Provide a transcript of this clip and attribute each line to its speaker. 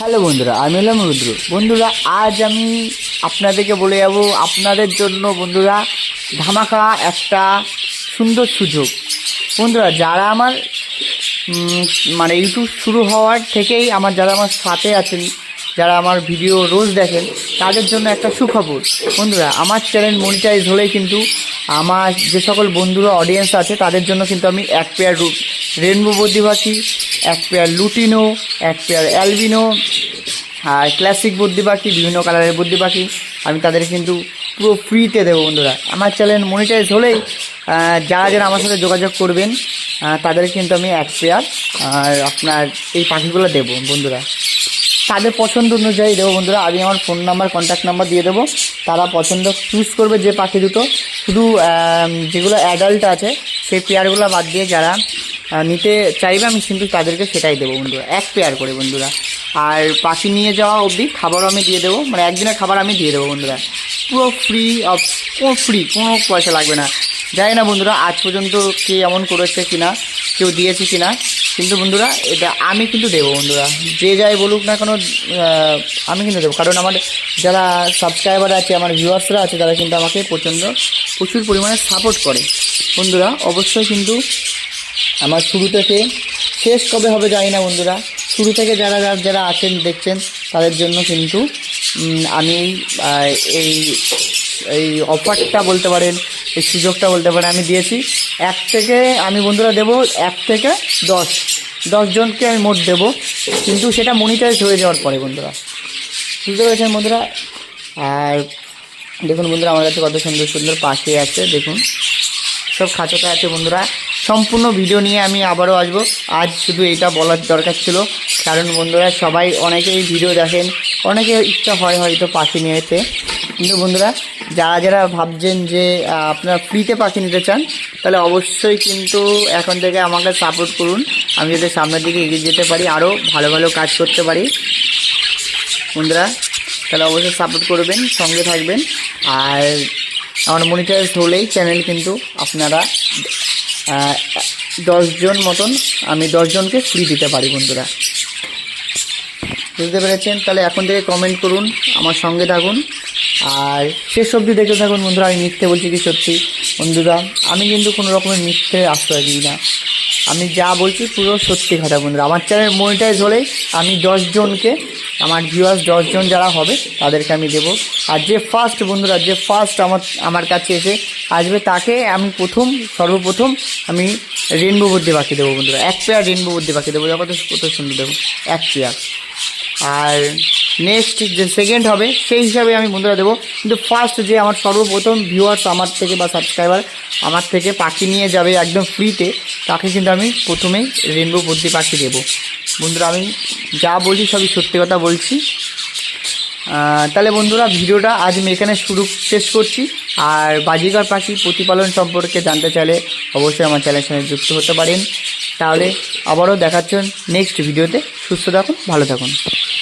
Speaker 1: Hello বন্ধুরা, আমি হলাম রুদ্র। বন্ধুরা, আজ আমি আপনাদেরকে বলে যাব আপনাদের জন্য বন্ধুরা ধামাকা একটা সুন্দর সুযোগ। বন্ধুরা, যারা আমার মানে ইউটিউব শুরু হওয়ার থেকেই আমার, যারা আমার সাথে আছেন, যারা আমার ভিডিও রোজ দেখেন, তাদের জন্য একটা সুখবর। বন্ধুরা, আমার চ্যানেল মনিটাইজ হলেই কিন্তু আমার যে সকল বন্ধুরা অডিয়েন্স আছে, তাদের জন্য কিন্তু আমি এক পেয়ার রেনবো বদ্যি পাখি এক পেয়ার লুটিনো এক পেয়ার অ্যালবিনো আর ক্লাসিক বুদ্ধি পাখি, বিভিন্ন কালারের বুদ্ধি পাখি। আমি তাদের কিন্তু পুরো ফ্রিতে দেবো বন্ধুরা। আমার চ্যানেল মনিটাইজ হলেই যারা যারা আমার সাথে যোগাযোগ করবেন তাদের কিন্তু আমি এক পেয়ার আর আপনার এই পাখিগুলো দেবো বন্ধুরা। তাদের পছন্দ অনুযায়ী দেবো বন্ধুরা। আমি আমার ফোন নাম্বার কন্ট্যাক্ট নাম্বার দিয়ে দেবো। তারা পছন্দ চুজ করবে যে পাখি দুটো। শুধু যেগুলো অ্যাডাল্ট আছে, সেই পেয়ারগুলো বাদ দিয়ে যারা নিতে চাইবে, আমি কিন্তু তাদেরকে সেটাই দেবো বন্ধুরা, এক পেয়ার করে বন্ধুরা। আর পাখি নিয়ে যাওয়া অবধি খাবারও আমি দিয়ে দেবো মানে একদিনের খাবার আমি দিয়ে দেবো বন্ধুরা। পুরো ফ্রি অফ কোনো ফ্রি কোনো পয়সা লাগবে না। জানি না বন্ধুরা, আজ পর্যন্ত কে এমন করেছে কি না কেউ দিয়েছে কি না কিন্তু বন্ধুরা, এটা আমি কিন্তু দেবো বন্ধুরা। যে যাই বলুক না কোনো আমি কিন্তু দেবো। কারণ আমার যারা সাবস্ক্রাইবার আছে, আমার ভিউয়ার্সরা আছে, তারা কিন্তু আমাকে প্রচণ্ড প্রচুর পরিমাণে সাপোর্ট করে। বন্ধুরা, অবশ্যই কিন্তু আমার শুরু থেকে শেষ কবে হবে জানি না বন্ধুরা। শুরু থেকে যারা যারা যারা আছেন, দেখছেন, তাদের জন্য কিন্তু আমি এই এই অফারটা বলতে পারেন, এই সুযোগটা বলতে পারেন, আমি দিয়েছি। এক থেকে আমি বন্ধুরা দেবো এক থেকে দশ। দশজনকে আমি মোট দেবো। কিন্তু সেটা মনিটাইজ হয়ে যাওয়ার পরে বন্ধুরা। বুঝতে পেরেছেন বন্ধুরা? আর দেখুন বন্ধুরা, আমার কাছে কত সুন্দর সুন্দর পাখি আছে, দেখুন। সব খাঁচাতে আছে বন্ধুরা। সম্পূর্ণ ভিডিও নিয়ে আমি আবারও আসব। আজ শুধু এটা বলার দরকার ছিল। কারণ বন্ধুরা, সবাই অনেকেই ভিডিও দেখেন অনেকে ইচ্ছা হয় হয়তো পাখি নিয়েতে কিন্তু বন্ধুরা, যারা যারা ভাবছেন যে আপনারা ফ্রিতে পাখি নিতে চান, তাহলে অবশ্যই কিন্তু এখন থেকে আমাকে সাপোর্ট করুন। আমি যাতে সামনের দিকে এগিয়ে যেতে পারি আরও ভালো ভালো কাজ করতে পারি। বন্ধুরা, তাহলে অবশ্যই সাপোর্ট করবেন, সঙ্গে থাকবেন। আর আমার মনিটাইজ হলেই চ্যানেল কিন্তু আপনারা দশজন মতন আমি দশজনকে ফ্রি দিতে পারি বন্ধুরা। বুঝতে পেরেছেন? তাহলে এখন থেকে কমেন্ট করুন, আমার সঙ্গে থাকুন। আর শেষ অবধি দেখতে থাকুন বন্ধুরা, আমি মিথ্যে বলছি কি সত্যি? বন্ধুরা, আমি কিন্তু কোনো রকমের মিথ্যে আশ্রয় দিই না। আমি যা বলছি পুরো সত্যি কথা বন্ধুরা। আমার চ্যানেল মনিটাইজ হলেই আমি দশজনকে আমার ভিউয়ার্স দশজন যারা হবে, তাদেরকে আমি দেবো। আর যে ফার্স্ট বন্ধুরা, যে ফার্স্ট আমার আমার কাছে এসে আসবে তাকে আমি প্রথম, সর্বপ্রথম আমি রেনবো বুদ্ধি পাখি দেবো বন্ধুরা। এক পেয়ার রেনবো বুদ্ধি পাখি দেবো। কত কত সুন্দর দেবো এক পেয়ার আর নেক্সট যে সেকেন্ড হবে, সেই হিসাবে আমি বন্ধুরা দেবো। কিন্তু ফার্স্ট যে আমার সর্বপ্রথম ভিউয়ার্স আমার থেকে বা সাবস্ক্রাইবার আমার থেকে পাখি নিয়ে যাবে একদম ফ্রিতে তাকে কিন্তু আমি প্রথমেই রেনবো বুদ্ধি পাখি দেবো। বন্ধুরা, আমি যা বলছি সবই সত্যি কথা বলছি। তাহলে বন্ধুরা ভিডিওটা আজ আমি এখানে শুরু শেষ করছি। আর বাজিকার পাখি প্রতিপালন সম্পর্কে জানতে চাইলে অবশ্যই আমার চ্যানেলের সঙ্গে যুক্ত হতে পারেন। তাহলে আবারও দেখাচ্ছেন নেক্সট ভিডিওতে সুস্থ থাকুন, ভালো থাকুন।